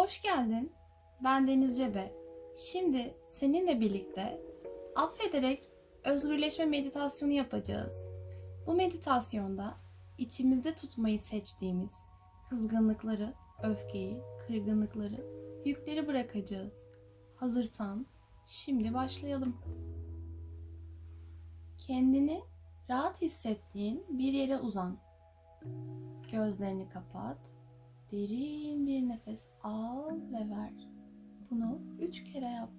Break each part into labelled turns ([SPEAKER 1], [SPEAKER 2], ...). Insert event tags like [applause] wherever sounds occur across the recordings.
[SPEAKER 1] Hoş geldin. Ben Deniz Cebe. Şimdi seninle birlikte affederek özgürleşme meditasyonu yapacağız. Bu meditasyonda içimizde tutmayı seçtiğimiz kızgınlıkları, öfkeyi, kırgınlıkları, yükleri bırakacağız. Hazırsan şimdi başlayalım. Kendini rahat hissettiğin bir yere uzan. Gözlerini kapat. Derin bir nefes al ve ver. Bunu üç kere yap.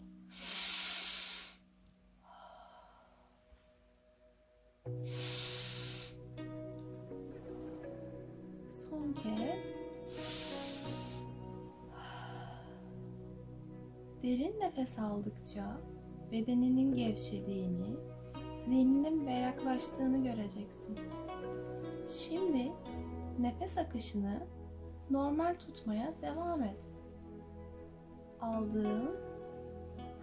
[SPEAKER 1] Son kez. Derin nefes aldıkça bedeninin gevşediğini, zihninin berraklaştığını göreceksin. Şimdi nefes akışını normal tutmaya devam et. Aldığın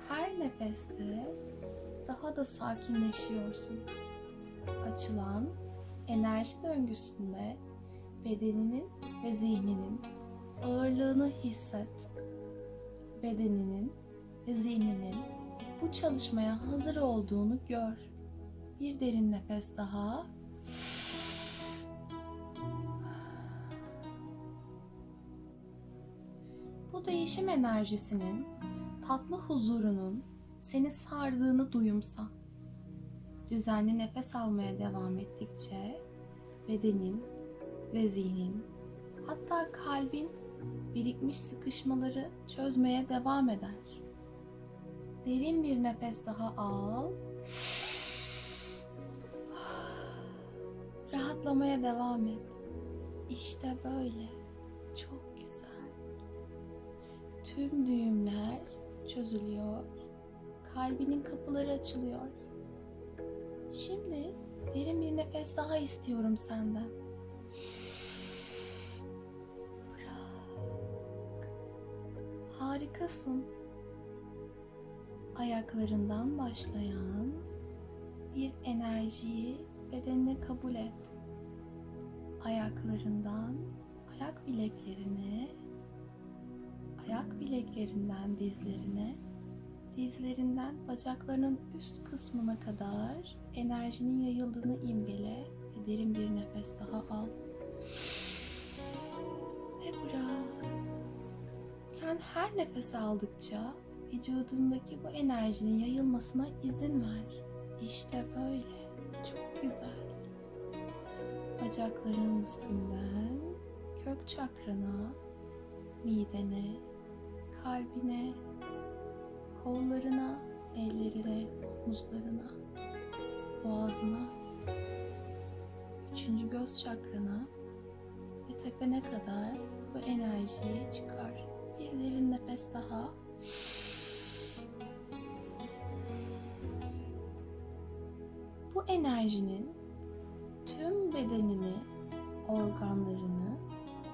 [SPEAKER 1] her nefeste daha da sakinleşiyorsun. Açılan enerji döngüsünde bedeninin ve zihninin ağırlığını hisset. Bedeninin ve zihninin bu çalışmaya hazır olduğunu gör. Bir derin nefes daha. Bu değişim enerjisinin, tatlı huzurunun seni sardığını duyumsa. Düzenli nefes almaya devam ettikçe bedenin ve zihnin, hatta kalbin birikmiş sıkışmaları çözmeye devam eder. Derin bir nefes daha al. [sighs] Rahatlamaya devam et. İşte böyle. Çok. Tüm düğümler çözülüyor. Kalbinin kapıları açılıyor. Şimdi derin bir nefes daha istiyorum senden. Bırak. Harikasın. Ayaklarından başlayan bir enerjiyi bedenine kabul et. Ayaklarından ayak bileklerine, ayak bileklerinden dizlerine, dizlerinden bacaklarının üst kısmına kadar enerjinin yayıldığını imgele ve derin bir nefes daha al. Ve bırak. Sen her nefes aldıkça vücudundaki bu enerjinin yayılmasına izin ver. İşte böyle. Çok güzel. Bacaklarının üstünden kök çakrana, midene, kalbine, kollarına, ellerine, omuzlarına, boğazına, üçüncü göz çakrana ve tepene kadar bu enerjiyi çıkar. Bir derin nefes daha. Bu enerjinin tüm bedenini, organlarını,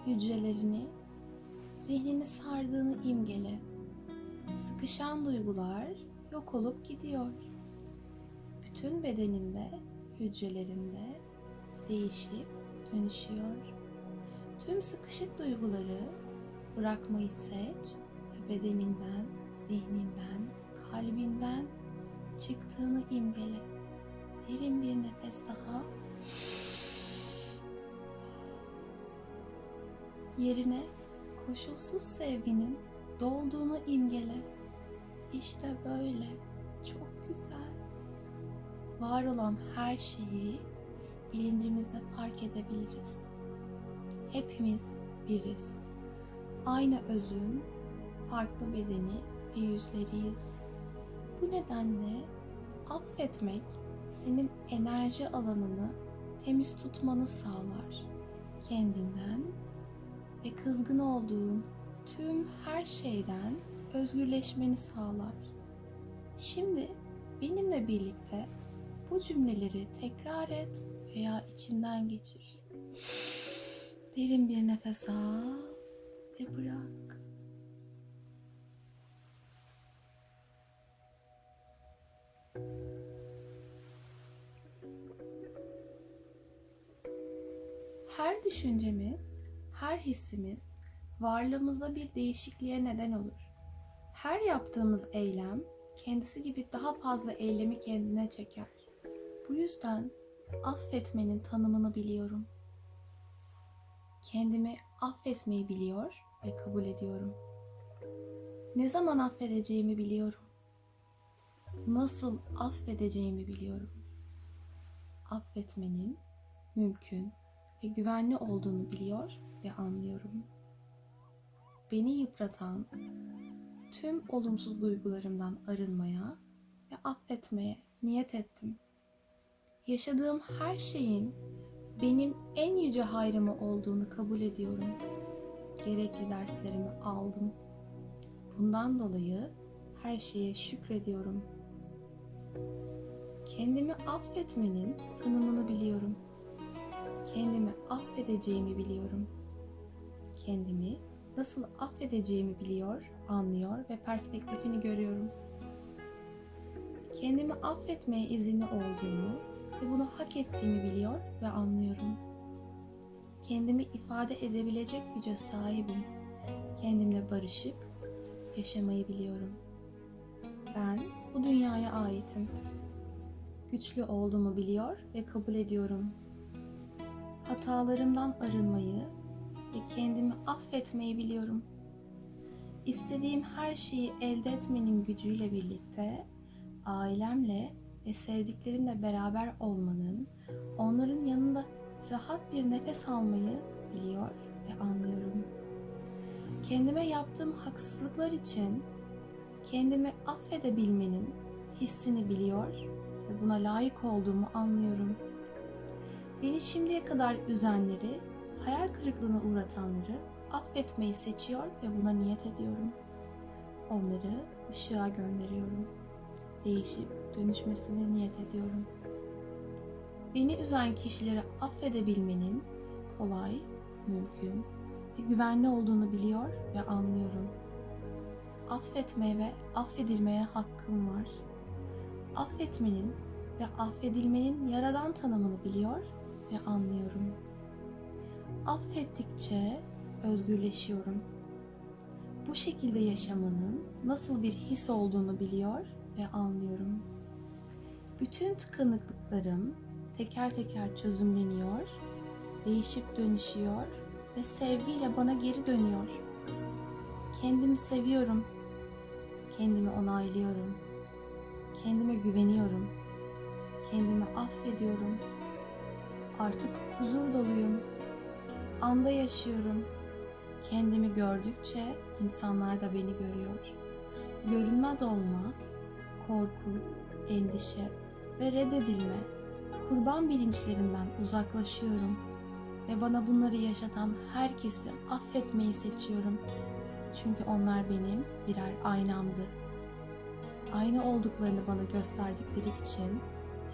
[SPEAKER 1] hücrelerini, zihnini sardığını imgele. Sıkışan duygular yok olup gidiyor. Bütün bedeninde, hücrelerinde değişip dönüşüyor. Tüm sıkışık duyguları bırakmayı seç ve bedeninden, zihninden, kalbinden çıktığını imgele. Derin bir nefes daha. Yerine koşulsuz sevginin dolduğunu imgele. İşte böyle. Çok güzel. Var olan her şeyi bilincimizde fark edebiliriz. Hepimiz biriz. Aynı özün farklı bedeni ve yüzleriyiz. Bu nedenle affetmek senin enerji alanını temiz tutmanı sağlar. Kendinden ve kızgın olduğun tüm her şeyden özgürleşmeni sağlar. Şimdi benimle birlikte bu cümleleri tekrar et veya içinden geçir. Derin bir nefes al ve bırak. Her düşüncemiz, her hissimiz varlığımızda bir değişikliğe neden olur. Her yaptığımız eylem kendisi gibi daha fazla eylemi kendine çeker. Bu yüzden affetmenin tanımını biliyorum. Kendimi affetmeyi biliyor ve kabul ediyorum. Ne zaman affedeceğimi biliyorum. Nasıl affedeceğimi biliyorum. Affetmenin mümkün ve güvenli olduğunu biliyor ve anlıyorum. Beni yıpratan tüm olumsuz duygularımdan arınmaya ve affetmeye niyet ettim. Yaşadığım her şeyin benim en yüce hayrıma olduğunu kabul ediyorum. Gerekli derslerimi aldım. Bundan dolayı her şeye şükrediyorum. Kendimi affetmenin tanımını biliyorum. Kendimi affedeceğimi biliyorum. Kendimi nasıl affedeceğimi biliyor, anlıyor ve perspektifini görüyorum. Kendimi affetmeye izinli olduğumu ve bunu hak ettiğimi biliyor ve anlıyorum. Kendimi ifade edebilecek güce sahibim. Kendimle barışık yaşamayı biliyorum. Ben bu dünyaya aitim. Güçlü olduğumu biliyor ve kabul ediyorum. Hatalarımdan arınmayı ve kendimi affetmeyi biliyorum. İstediğim her şeyi elde etmenin gücüyle birlikte ailemle ve sevdiklerimle beraber olmanın, onların yanında rahat bir nefes almayı biliyor ve anlıyorum. Kendime yaptığım haksızlıklar için kendimi affedebilmenin hissini biliyor ve buna layık olduğumu anlıyorum. Beni şimdiye kadar üzenleri, hayal kırıklığına uğratanları affetmeyi seçiyor ve buna niyet ediyorum. Onları ışığa gönderiyorum. Değişip dönüşmesine niyet ediyorum. Beni üzen kişileri affedebilmenin kolay, mümkün ve güvenli olduğunu biliyor ve anlıyorum. Affetmeye ve affedilmeye hakkım var. Affetmenin ve affedilmenin yaradan tanımını biliyor ve anlıyorum. Affettikçe özgürleşiyorum. Bu şekilde yaşamanın nasıl bir his olduğunu biliyor ve anlıyorum. Bütün tıkanıklıklarım teker teker çözümleniyor, değişip dönüşüyor ve sevgiyle bana geri dönüyor. Kendimi seviyorum. Kendimi onaylıyorum. Kendime güveniyorum. Kendimi affediyorum. Artık huzur doluyum. Anda yaşıyorum. Kendimi gördükçe insanlar da beni görüyor. Görünmez olma, korku, endişe ve reddedilme, kurban bilinçlerinden uzaklaşıyorum ve bana bunları yaşatan herkesi affetmeyi seçiyorum. Çünkü onlar benim birer aynamdı. Aynı olduklarını bana gösterdikleri için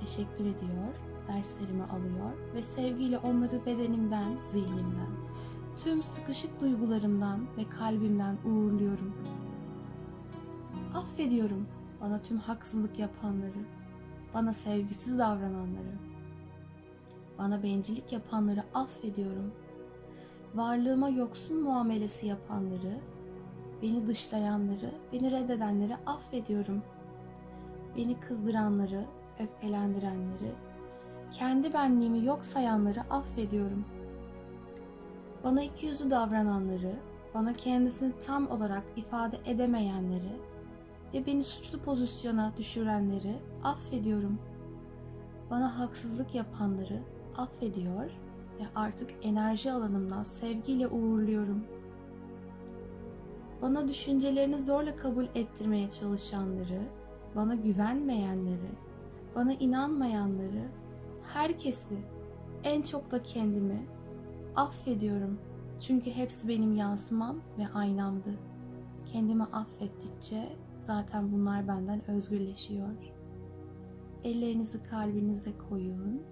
[SPEAKER 1] teşekkür ediyor, derslerimi alıyor ve sevgiyle onları bedenimden, zihnimden, tüm sıkışık duygularımdan ve kalbimden uğurluyorum. Affediyorum bana tüm haksızlık yapanları, bana sevgisiz davrananları, bana bencillik yapanları affediyorum. Varlığıma yoksun muamelesi yapanları, beni dışlayanları, beni reddedenleri affediyorum. Beni kızdıranları, öfkelendirenleri, kendi benliğimi yok sayanları affediyorum. Bana ikiyüzlü davrananları, bana kendisini tam olarak ifade edemeyenleri ve beni suçlu pozisyona düşürenleri affediyorum. Bana haksızlık yapanları affediyor ve artık enerji alanımdan sevgiyle uğurluyorum. Bana düşüncelerini zorla kabul ettirmeye çalışanları, bana güvenmeyenleri, bana inanmayanları, herkesi, en çok da kendimi affediyorum. Çünkü hepsi benim yansımam ve aynamdı. Kendimi affettikçe zaten bunlar benden özgürleşiyor. Ellerinizi kalbinize koyun.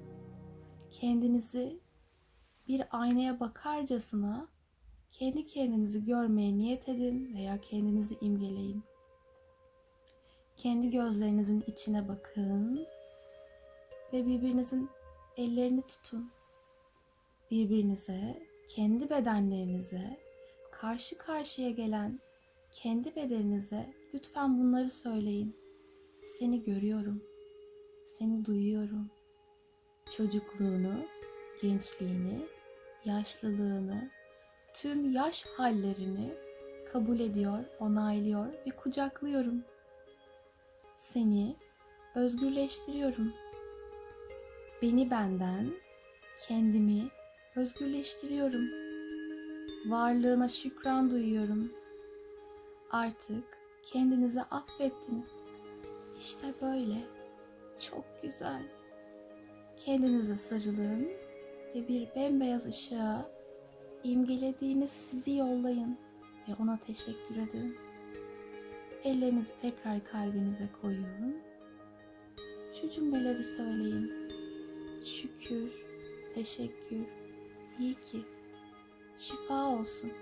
[SPEAKER 1] Kendinizi bir aynaya bakarcasına kendi kendinizi görmeye niyet edin veya kendinizi imgeleyin. Kendi gözlerinizin içine bakın ve birbirinizin ellerini tutun. Birbirinize, kendi bedenlerinize karşı karşıya gelen kendi bedeninize lütfen bunları söyleyin. Seni görüyorum. Seni duyuyorum. Çocukluğunu, gençliğini, yaşlılığını, tüm yaş hallerini kabul ediyor, onaylıyor ve kucaklıyorum. Seni özgürleştiriyorum. Beni benden, kendimi özgürleştiriyorum. Varlığına şükran duyuyorum. Artık kendinizi affettiniz. İşte böyle. Çok güzel. Kendinize sarılın ve bir bembeyaz ışığa imgelediğiniz sizi yollayın ve ona teşekkür edin. Ellerinizi tekrar kalbinize koyun. Şu cümleleri söyleyin. Şükür, teşekkür, iyi ki, şifa olsun.